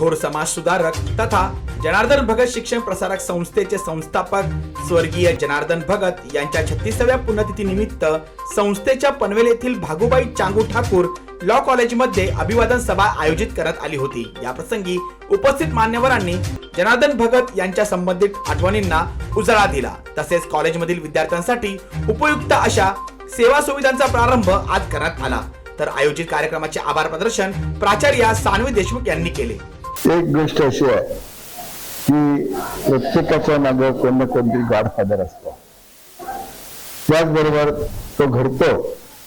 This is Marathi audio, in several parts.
थोर समाज सुधारक तथा जनार्दन भगत शिक्षण प्रसारक संस्थेचे संस्थापक स्वर्गीय जनार्दन भगत यांच्या छत्तीसाव्या पुण्यतिथी निमित्त संस्थेच्या पनवेल येथील भागुबाई चांगू ठाकूर लॉ कॉलेजमध्ये अभिवादन सभा आयोजित करण्यात आली होती. या प्रसंगी उपस्थित मान्यवरांनी जनार्दन भगत यांच्या संबंधित आठवणींना उजाळा दिला. तसेच कॉलेजमधील विद्यार्थ्यांसाठी उपयुक्त अशा सेवा सुविधांचा प्रारंभ आज करण्यात आला. तर आयोजित कार्यक्रमाचे आभार प्रदर्शन प्राचार्य सानवी देशमुख यांनी केले. एक गोष्ट अशी आहे की प्रत्येकाच्या मागे कोण ना कोणतरी गॉडफादर असतो. त्याचबरोबर तो घडतो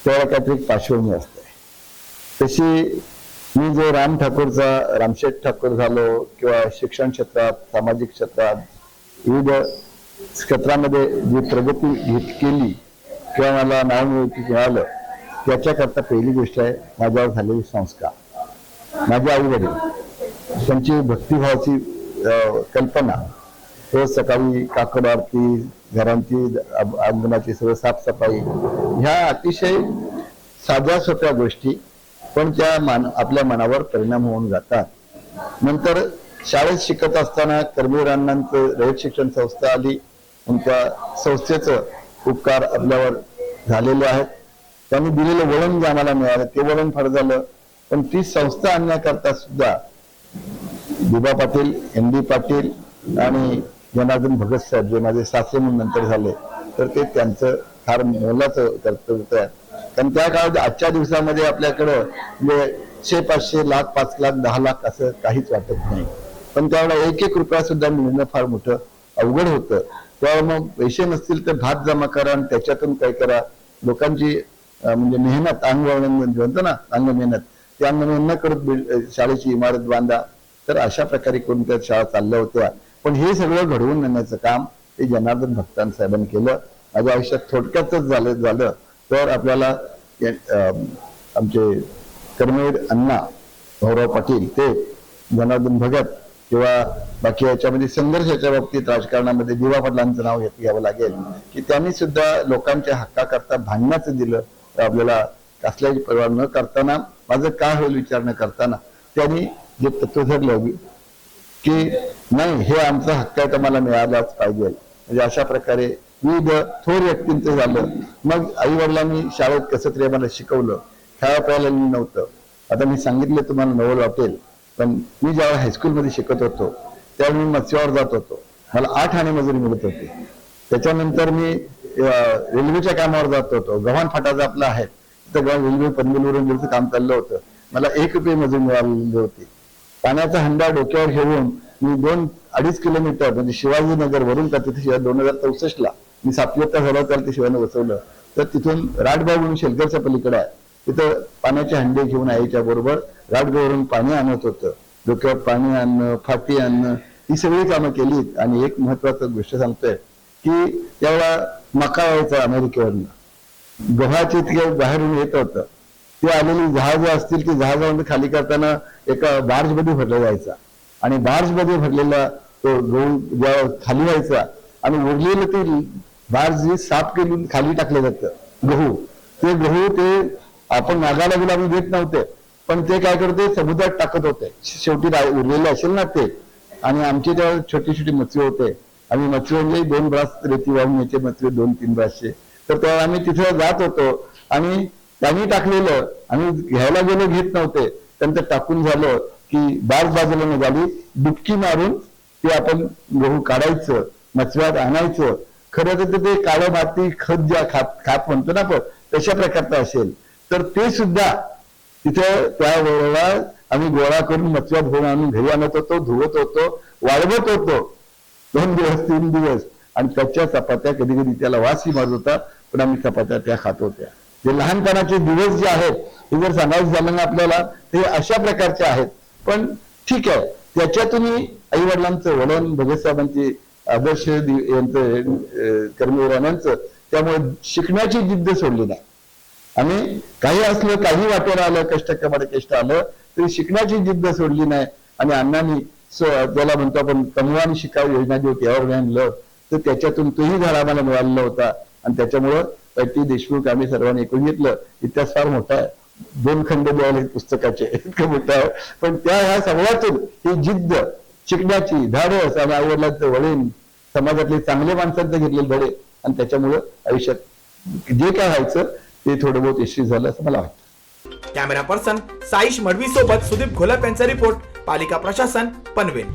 त्याला काहीतरी पार्श्वभूमी असते. तशी मी जो राम ठाकूरचा रामशेठ ठाकूर झालो किंवा शिक्षण क्षेत्रात सामाजिक क्षेत्रात विविध क्षेत्रामध्ये जी प्रगती घेत केली किंवा मला नाव मिळवती मिळालं त्याच्याकरता पहिली गोष्ट आहे माझ्यावर झालेले संस्कार. माझे आई वडील. त्यांची भक्तिभावाची कल्पना. रोज सकाळी काकड आरती घरांची अंगणाची सर्व साफसफाई ह्या अतिशय साध्या सोप्या गोष्टी पण त्या मान आपल्या मनावर परिणाम होऊन जातात. नंतर शाळेत शिकत असताना कर्मवीर अण्णांचं रयत शिक्षण संस्था आली. पण त्या संस्थेचं उपकार आपल्यावर झालेले आहेत. त्यांनी दिलेलं वळण जे आम्हाला मिळालं ते वळण फार झालं. पण ती संस्था आणण्याकरता सुद्धा दिबा पाटील एम डी पाटील आणि जनार्दन भगत साहेब जे माझे सासरे म्हणून नंतर झाले तर ते त्यांचं फार मोलाचं कर्तव्य होतं कारण त्या काळात आजच्या दिवसामध्ये आपल्याकडं म्हणजे शे पाचशे लाख पाच लाख दहा लाख असं काहीच वाटत नाही. पण त्यावेळेला एक एक रुपया सुद्धा मिळणं फार मोठं अवघड होतं. त्यावेळेला मग पैसे नसतील तर भात जमा करा आणि त्याच्यातून काय करा. लोकांची म्हणजे मेहनत अंग म्हणजे म्हणतो ना अंग मेहनत ते अंग मेहनत न करत शाळेची इमारत बांधा. तर अशा प्रकारे कोणत्या शाळा चालल्या होत्या? पण हे सगळं घडवून आणण्याचं काम ते जनार्दन भक्तान साहेबांनी केलं. माझ्या आयुष्यात थोडक्यातच झालं झालं. तर आपल्याला आमचे कर्मवीर अण्णा भाऊराव पाटील ते जनार्दन भगत किंवा बाकी याच्यामध्ये संघर्षाच्या बाबतीत राजकारणामध्ये दिवा पाटलांचं नाव घेत घ्यावं लागेल की त्यांनी सुद्धा लोकांच्या हक्काकरता भांडण्याचं दिलं. तर आपल्याला कसल्याची परवा न करताना माझं काय होईल विचार न करताना त्यांनी जे तत्व धरलं की नाही हे आमचा हक्क आहे तर मला मिळालाच पाहिजे. म्हणजे अशा प्रकारे विविध थोर व्यक्तींचं झालं. मग आई वडिलांनी शाळेत कसं तरी मला शिकवलं. खेळा प्यायला नव्हतं. आता मी सांगितलं तुम्हाला नवल वाटेल. पण मी ज्यावेळेला हायस्कूलमध्ये शिकत होतो त्यावेळी मी मत्स्यावर जात होतो. मला आठ आणि मजुरी मिळत होती. त्याच्यानंतर मी रेल्वेच्या कामावर जात होतो. गव्हाण फाटाचा आपला आहे. तर रेल्वे पनवेलवरून काम चाललं होतं. मला एक रुपये मजुरी मिळालेली होती. पाण्याचा हंडा डोक्यावर घेऊन मी दोन अडीच किलोमीटर म्हणजे शिवाजीनगर वरून का तिथे शिवाय दोन हजार चौसष्ट ला मी सातवीचा झाला तर ते शिवाने बसवलं. तर तिथून राटबाव म्हणून शेलकरच्या पलीकडे आहे. तिथं पाण्याचे हंडे घेऊन आईच्या बरोबर राटगावरून पाणी आणत होतं. डोक्यावर पाणी आणणं फाटी आणणं ही सगळी कामं केलीत. आणि एक महत्वाचं गोष्ट सांगतोय की त्यावेळेला मका यायचा अमेरिकेवरनं. गव्हाचे ते बाहेरून येत होतं. ते आलेली जहाजं असतील ती जहाजामध्ये खाली करताना एका बार्जमध्ये भरला जायचा. आणि बार्जमध्ये भरलेला तो गहू ज्या खाली व्हायचा आणि उरलेलं ते बार्ज साफ केली खाली टाकलं जातं गहू. ते गहू ते आपण नागाला गेला आम्ही घेत नव्हते. पण ते काय करते समुद्रात टाकत होते. शेवटी उरलेले असेल ना ते. आणि आमचे तेव्हा छोटी छोटी मच्छी होते आम्ही मच्छी म्हणजे दोन ब्रास रेती वाहून यायचे मच्छी दोन तीन ब्रासचे. तर तेव्हा आम्ही तिथे जात होतो आणि त्यांनी टाकलेलं आम्ही घ्यायला गेलो घेत नव्हते. त्यांचं टाकून झालं की बाज बाजूला निघाली डुबकी मारून ते आपण गहू काढायचं मचव्यात आणायचं. खरं तर ते काळं माती खत ज्या खात खात म्हणतो ना आपण तशा प्रकारचं असेल. तर ते सुद्धा तिथं त्या वेळेला आम्ही गोळा करून मचव्या भरून आणून घरी आणत होतो धुवत होतो वाळवत होतो. दोन दिवस तीन दिवस. आणि त्याच्या चपात्या कधी कधी त्याला वासही मारत होता पण आम्ही चपात्या त्या खात होत्या. जे लहानपणाचे दिवस जे आहेत हे जर सांगायचं झालं ना आपल्याला ते अशा प्रकारचे आहेत. पण ठीक आहे त्याच्यातूनही आई वडिलांचं वडण भगतसाहेबांची आदर्श यांचं कर्मवीरांचं त्यामुळे शिकण्याची जिद्द सोडली नाही. आणि काही असलं काही वाटेवर आलं कष्ट कमाडे कष्ट आलं तरी शिकण्याची जिद्द सोडली नाही. आणि अण्णांनी सो त्याला म्हणतो आपण कमवान शिकाव योजना जी होती यावर आणलं तर त्याच्यातून तोही धडा आम्हाला मिळालेला होता. आणि त्याच्यामुळं त्याची देशमुख आम्ही सर्वांनी ऐकून घेतलं इतिहास फार मोठा आहे. दोन खंड द्यायला पुस्तकाचे इतकं मोठं आहे. पण त्या ह्या सगळ्यातून ही जिद्द शिकण्याची धाडस आणि आवडल्याचं वळीन समाजातले चांगले माणसांचं घेतलेले धडे आणि त्याच्यामुळं आयुष्यात जे काय व्हायचं ते थोडं बहुत यशस्वी झालं असं मला वाटतं. कॅमेरा पर्सन साईश मडवी सोबत सुदीप घोलप यांचा रिपोर्ट पालिका प्रशासन पनवेल.